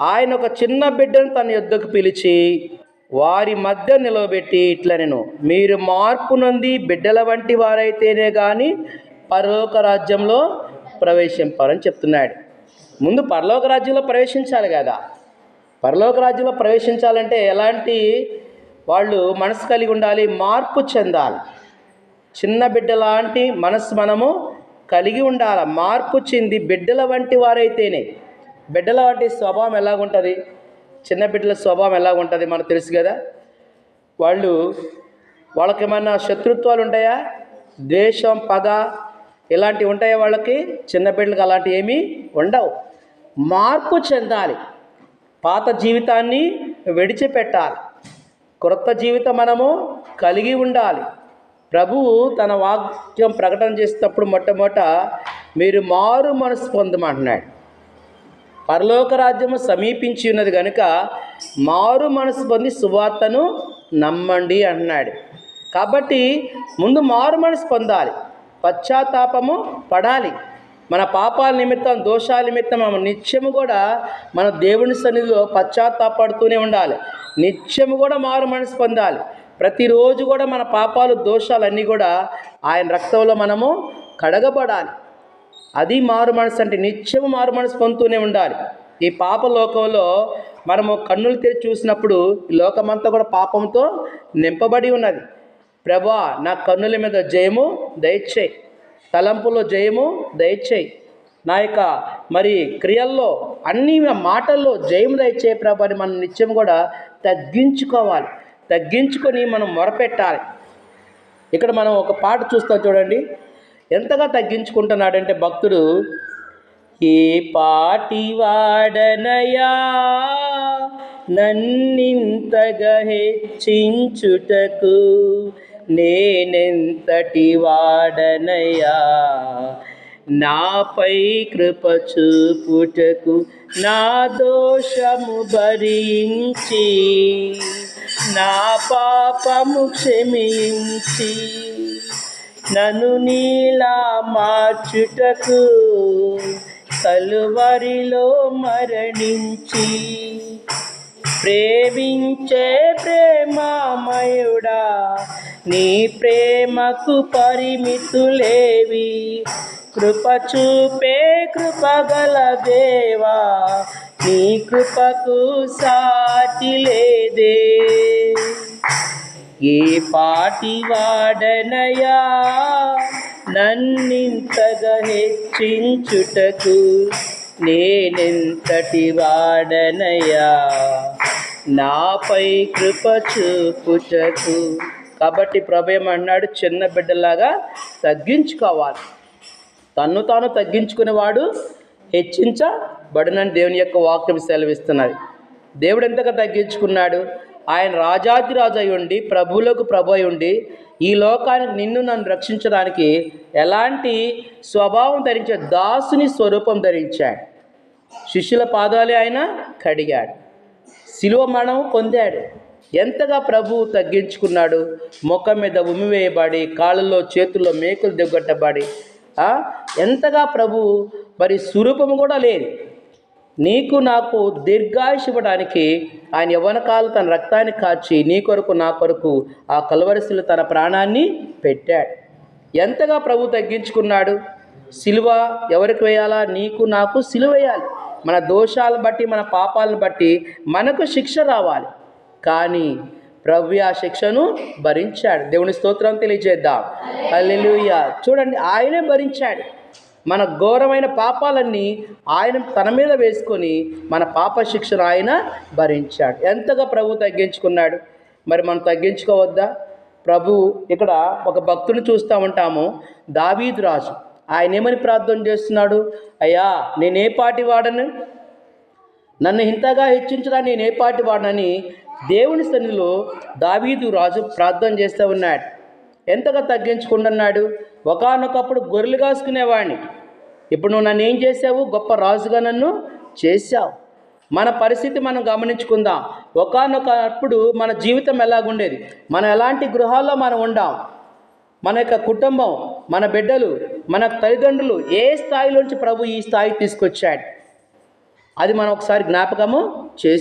ఆయన ఒక చిన్న బిడ్డను తన యుద్ధకు పిలిచి వారి మధ్య నిలవబెట్టి ఇట్లా నేను. మీరు మార్పు నుండి బిడ్డల వంటి వారైతేనే కానీ పరలోక రాజ్యంలో ప్రవేశింపాలని చెప్తున్నాడు. ముందు పరలోక రాజ్యంలో ప్రవేశించాలి కదా. పరలోక రాజ్యంలో ప్రవేశించాలంటే ఎలాంటి వాళ్ళు మనసు కలిగి ఉండాలి మార్పు చెందాలి. చిన్న బిడ్డ లాంటి మనసు మనము కలిగి ఉండాలి? మార్పు చెంది బిడ్డల వంటి వారైతేనే. బిడ్డల వాటి స్వభావం ఎలాగుంటుంది? చిన్న బిడ్డల స్వభావం ఎలాగుంటుంది మనకు తెలుసు కదా? వాళ్ళు వాళ్ళకి ఏమైనా శత్రుత్వాలు ఉంటాయా? ద్వేషం పగ ఇలాంటివి ఉంటాయా వాళ్ళకి? చిన్న బిడ్డలకు అలాంటివి ఏమీ ఉండవు. మార్పు చెందాలి. పాత జీవితాన్ని విడిచిపెట్టాలి. క్రొత్త జీవితం మనము కలిగి ఉండాలి. ప్రభువు తన వాక్యం ప్రకటన చేసేటప్పుడు మొట్టమొదట మీరు మారు మనసు పొందమంటున్నాడు. పరలోక రాజ్యము సమీపించి ఉన్నది కనుక మారు మనసు పొంది సువార్తను నమ్మండి అన్నాడు. కాబట్టి ముందు మారు మనసు పొందాలి పశ్చాత్తాపము పడాలి. మన పాపాల నిమిత్తం దోషాల నిమిత్తం మనం నిత్యము కూడా మన దేవుని సన్నిధిలో పశ్చాత్తాపడుతూనే ఉండాలి. నిత్యము కూడా మారు మనసు పొందాలి. ప్రతిరోజు కూడా మన పాపాలు దోషాలన్నీ కూడా ఆయన రక్తంలో మనము కడగబడాలి. అది మారు మనసు అంటే నిత్యము మారు మనసు పొందుతూనే ఉండాలి. ఈ పాప లోకంలో మనము కన్నులు తెరిచి చూసినప్పుడు లోకమంతా కూడా పాపంతో నింపబడి ఉన్నది. ప్రభా నా కన్నుల మీద జయము దయచేయి. తలంపులో జయము దయచేయి. నా యొక్క మరి క్రియల్లో అన్ని మాటల్లో జయం దయచే ప్రభు అని మనం నిత్యం కూడా తగ్గించుకోవాలి. తగ్గించుకొని మనం మొరపెట్టాలి. ఇక్కడ మనం ఒక పాట చూస్తాం చూడండి. ఎంతగా తగ్గించుకుంటున్నాడంటే భక్తుడు ఏ పాటి వాడనయా? నన్నింతగా హెచ్చించుటకు నేనెంతటి వాడనయా? నాపై కృప చూపుటకు నా దోషము భరించి నా పాపము క్షమించి నను నీలా మార్చుటకు కలువరిలో మరణించి ప్రేమించే ప్రేమామయుడా నీ ప్రేమకు పరిమితులేవి. కృప చూపే కృపగల దేవా నీ కృపకు సాటి లేదే. ఏ పాటి వాడనయా? నన్నింతగా హెచ్చించుటకు నేనెంతటి వాడనయా? నాపై కృప చూపుటకు. కాబట్టి ప్రభయం అన్నాడు చిన్న బిడ్డలాగా తగ్గించుకోవాలి. తన్ను తాను తగ్గించుకునేవాడు హెచ్చించబడినని దేవుని యొక్క వాక్యం సెలవిస్తున్నది. దేవుడు ఎంతగా తగ్గించుకున్నాడు? ఆయన రాజాది రాజు అయి ఉండి ప్రభువులకు ప్రభు అయి ఉండి ఈ లోకానికి నిన్ను నన్ను రక్షించడానికి ఎలాంటి స్వభావం ధరించే దాసుని స్వరూపం ధరించాడు. శిష్యుల పాదాలే ఆయన కడిగాడు. శిలువ మరణం పొందాడు. ఎంతగా ప్రభువు తగ్గించుకున్నాడు? ముఖం మీద ఉమివేయబడి కాళ్ళల్లో చేతుల్లో మేకులు దిగ్గొట్టబడి ఎంతగా ప్రభువు మరి స్వరూపం కూడా లేదు. నీకు నాకు దీర్ఘాయుష ఇవ్వడానికి ఆయన యవ్వన కాలు తన రక్తాన్ని కాచి నీ కొరకు నా కొరకు ఆ కలవరిశిలో తన ప్రాణాన్ని పెట్టాడు. ఎంతగా ప్రభు తగ్గించుకున్నాడు? సిలువ ఎవరికి వేయాలా? నీకు నాకు సిలువ వేయాలి. మన దోషాలను బట్టి మన పాపాలను బట్టి మనకు శిక్ష రావాలి. కానీ ప్రభు ఆ శిక్షను భరించాడు. దేవుని స్తోత్రం తెలియజేద్దాం. హల్లెలూయా. చూడండి ఆయనే భరించాడు. మన ఘోరమైన పాపాలన్నీ ఆయన తన మీద వేసుకొని మన పాప శిక్షను ఆయన భరించాడు. ఎంతగా ప్రభు తగ్గించుకున్నాడు? మరి మనం తగ్గించుకోవద్దా? ప్రభు ఇక్కడ ఒక భక్తుని చూస్తూ ఉంటాము. దావీదు రాజు. ఆయన ఏమని ప్రార్థన చేస్తున్నాడు? అయ్యా నేనే పాటి వాడను? నన్ను ఇంతగా హెచ్చించడానికి నేనే పాటి వాడనని దేవుని సన్నిధిలో దావీదు రాజు ప్రార్థన చేస్తూ ఉన్నాడు. ఎంతగా తగ్గించుకుంటున్నాడు? ఒకనొకప్పుడు గొర్రెలు కాసుకునేవాడిని ఇప్పుడు నువ్వు నన్ను ఏం చేసావు గొప్ప రాజుగా నన్ను చేశావు. మన పరిస్థితి మనం గమనించుకుందాం. ఒకనొకప్పుడు మన జీవితం ఎలాగుండేది? మనం ఎలాంటి గృహాల్లో మనం ఉండాం? మన యొక్క కుటుంబం మన బిడ్డలు మన తల్లిదండ్రులు ఏ స్థాయిలోంచి ప్రభు ఈ స్థాయికి తీసుకొచ్చాడు? అది మనం ఒకసారి జ్ఞాపకము